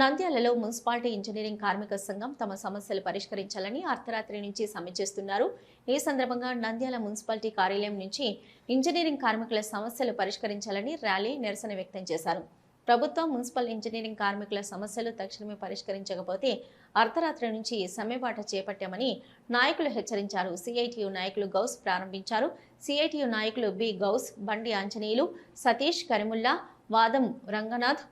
నంద్యాలలో municipality engineering కార్మిక సంఘం తమ సమస్యలు పరిష్కరించాలని అర్ధరాత్రి నుంచి సమ్మె చేస్తున్నారు. ఈ సందర్భంగా నంద్యాల మున్సిపాలిటీ కార్యాలయం నుంచి ఇంజనీరింగ్ కార్మికుల సమస్యలు పరిష్కరించాలని ర్యాలీ నిరసన వ్యక్తం చేశారు. ప్రభుత్వం మున్సిపల్ ఇంజనీరింగ్ కార్మికుల సమస్యలు తక్షణమే పరిష్కరించకపోతే అర్ధరాత్రి నుంచి సమ్మెబాట చేపట్టామని నాయకులు హెచ్చరించారు. సిఐటియు నాయకులు గౌస్ ప్రారంభించారు. సిఐటియు నాయకులు బి గౌస్ బండి ఆంజనేయులు సతీష్ కరిముల్లా వాదం రంగనాథ్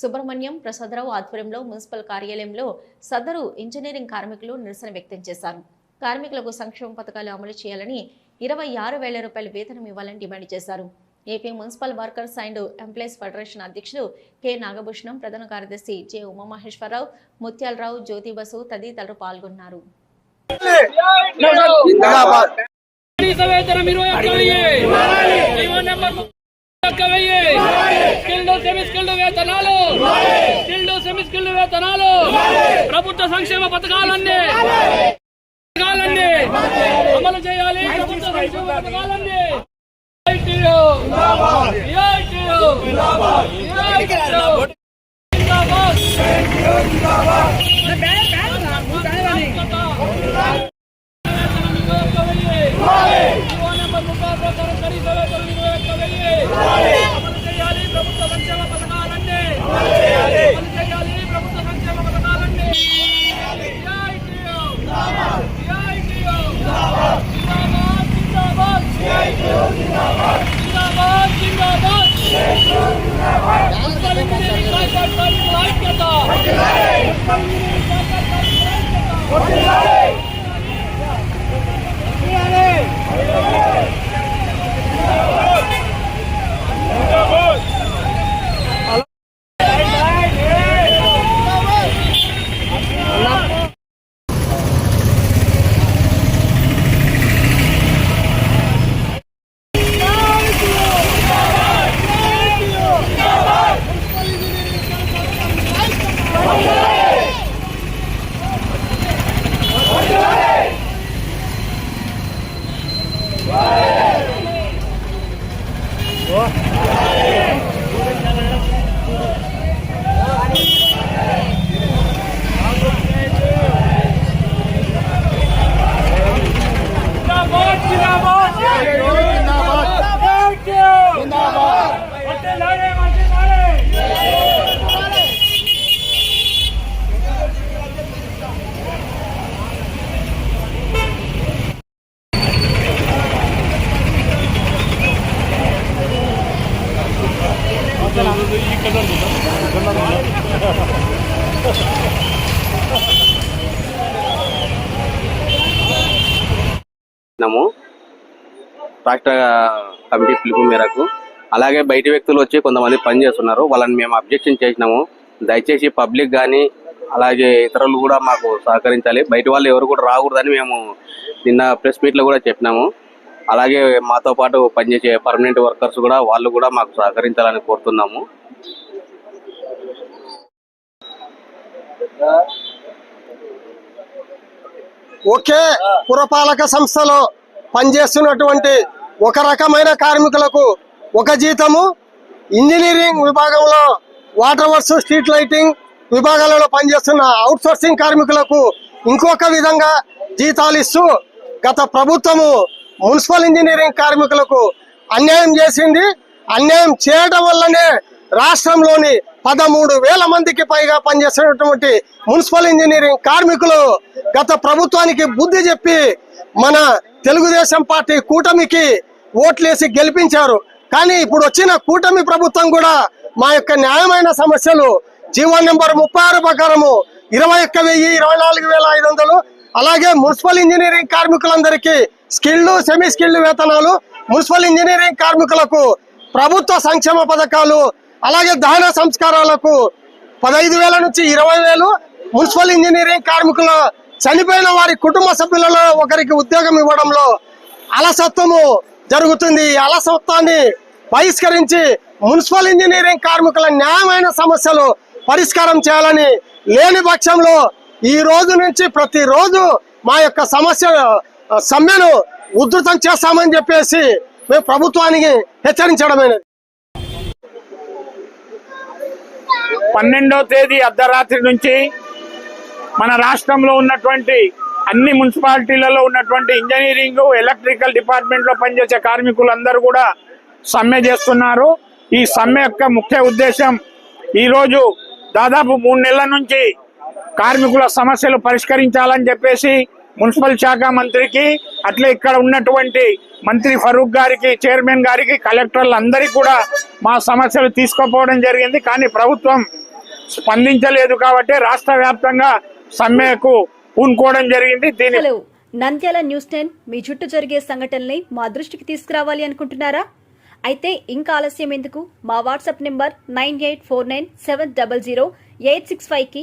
సుబ్రహ్మణ్యం ప్రసాదరావు ఆధ్వర్యంలో మున్సిపల్ కార్యాలయంలో సదరు ఇంజనీరింగ్ కార్మికులు నిరసన వ్యక్తం చేశారు. కార్మికులకు సంక్షేమ పథకాలు అమలు చేయాలని ఇరవై ఆరు వేల రూపాయల వేతనం ఇవ్వాలని డిమాండ్ చేశారు. AP municipal workers and employees federation అధ్యక్షులు కె. నాగభూషణం ప్రధాన కార్యదర్శి జె. ఉమామహేశ్వరరావు ముత్యాలరావు జ్యోతి బసు తదితరులు పాల్గొన్నారు. స్కిల్డ్ వేతనాలు. స్కిల్డ్ వేతనాలు. ప్రభుత్వ సంక్షేమ పథకాలన్నీ. పథకాలన్నీ. అమలు చేయాలి. ప్రభుత్వ సంక్షేమ పథకాలన్నీ. జిందాబాద్. జిందాబాద్ చేసినాము రాష్ట్ర కమిటీ పిలుపు మేరకు. అలాగే బయట వ్యక్తులు వచ్చి కొంతమంది పని చేస్తున్నారు. వాళ్ళని మేము అబ్జెక్షన్ చేసినాము. దయచేసి పబ్లిక్ కానీ అలాగే ఇతరులు కూడా మాకు సహకరించాలి. బయట వాళ్ళు ఎవరు కూడా రాకూడదని మేము నిన్న ప్రెస్ మీట్లో కూడా చెప్పినాము. అలాగే మాతో పాటు పనిచేసే పర్మనెంట్ వర్కర్స్ కూడా వాళ్ళు కూడా మాకు సహకరించాలని కోరుతున్నాము. ఒకే పురపాలక సంస్థలో పనిచేస్తున్నటువంటి ఒక రకమైన కార్మికులకు ఒక జీతము. ఇంజనీరింగ్ విభాగంలో వాటర్ వర్క్స్ స్ట్రీట్ లైటింగ్ విభాగాలలో పనిచేస్తున్న అవుట్సోర్సింగ్ కార్మికులకు ఇంకొక విధంగా జీతాలు ఇస్తూ గత ప్రభుత్వము మున్సిపల్ ఇంజనీరింగ్ కార్మికులకు అన్యాయం చేసింది. అన్యాయం చేయడం వల్లనే రాష్ట్రంలోని పదమూడు వేల మందికి పైగా పనిచేస్తున్నటువంటి మున్సిపల్ ఇంజనీరింగ్ కార్మికులు గత ప్రభుత్వానికి బుద్ధి చెప్పి మన తెలుగుదేశం పార్టీ కూటమికి ఓట్లేసి గెలిపించారు. కానీ ఇప్పుడు వచ్చిన కూటమి ప్రభుత్వం కూడా మా యొక్క న్యాయమైన సమస్యలు జీవో నెంబర్ ముప్పై ఆరు ప్రకారము ఇరవై ఒక్క వెయ్యి ఇరవై నాలుగు వేల ఐదు వందలు అలాగే మున్సిపల్ ఇంజనీరింగ్ కార్మికులందరికీ స్కిల్డ్ సెమీ స్కిల్డ్ వేతనాలు. మున్సిపల్ ఇంజనీరింగ్ కార్మికులకు ప్రభుత్వ సంక్షేమ పథకాలు అలాగే దహన సంస్కారాలకు పదహైదు వేల నుంచి ఇరవై వేలు. మున్సిపల్ ఇంజనీరింగ్ కార్మికుల చనిపోయిన వారి కుటుంబ సభ్యులలో ఒకరికి ఉద్యోగం ఇవ్వడంలో అలసత్వము జరుగుతుంది. ఈ అలసత్వాన్ని బహిష్కరించి మున్సిపల్ ఇంజనీరింగ్ కార్మికుల న్యాయమైన సమస్యలు పరిష్కారం చేయాలని లేని పక్షంలో ఈ రోజు నుంచి ప్రతిరోజు మా యొక్క సమస్య సమ్మెను ఉధృతం చేస్తామని చెప్పేసి మేము ప్రభుత్వానికి హెచ్చరించడమైనది పన్నెండో తేదీ అర్ధరాత్రి నుంచి మన రాష్ట్రంలో ఉన్నటువంటి అన్ని మున్సిపాలిటీలలో ఉన్నటువంటి ఇంజనీరింగ్ ఎలక్ట్రికల్ డిపార్ట్మెంట్లో పనిచేసే కార్మికులందరూ కూడా సమ్మె చేస్తున్నారు. ఈ సమ్మె యొక్క ముఖ్య ఉద్దేశం ఈ రోజు దాదాపు మూడు నెలల నుంచి కార్మికుల సమస్యలు పరిష్కరించాలని చెప్పేసి మున్సిపల్ శాఖ మంత్రికి అట్లే ఇక్కడ ఉన్నటువంటి మంత్రి ఫరూక్ గారికి చైర్మన్ గారికి కలెక్టర్లు అందరికీ కూడా మా సమస్యలు తీసుకుపోవడం జరిగింది. కానీ ప్రభుత్వం స్పందించలేదు కాబట్టి రాష్ట్ర వ్యాప్తంగా సమ్మెకు పూనుకోవడం జరిగింది. దీని నంద్యాల న్యూస్ టెన్ మీ చుట్టూ జరిగే సంఘటనల్ని మా దృష్టికి తీసుకురావాలి అనుకుంటున్నారా? అయితే ఇంకా ఆలస్యం ఎందుకు? మా WhatsApp number nine eight four nine seven double zero eight six ఫైవ్కి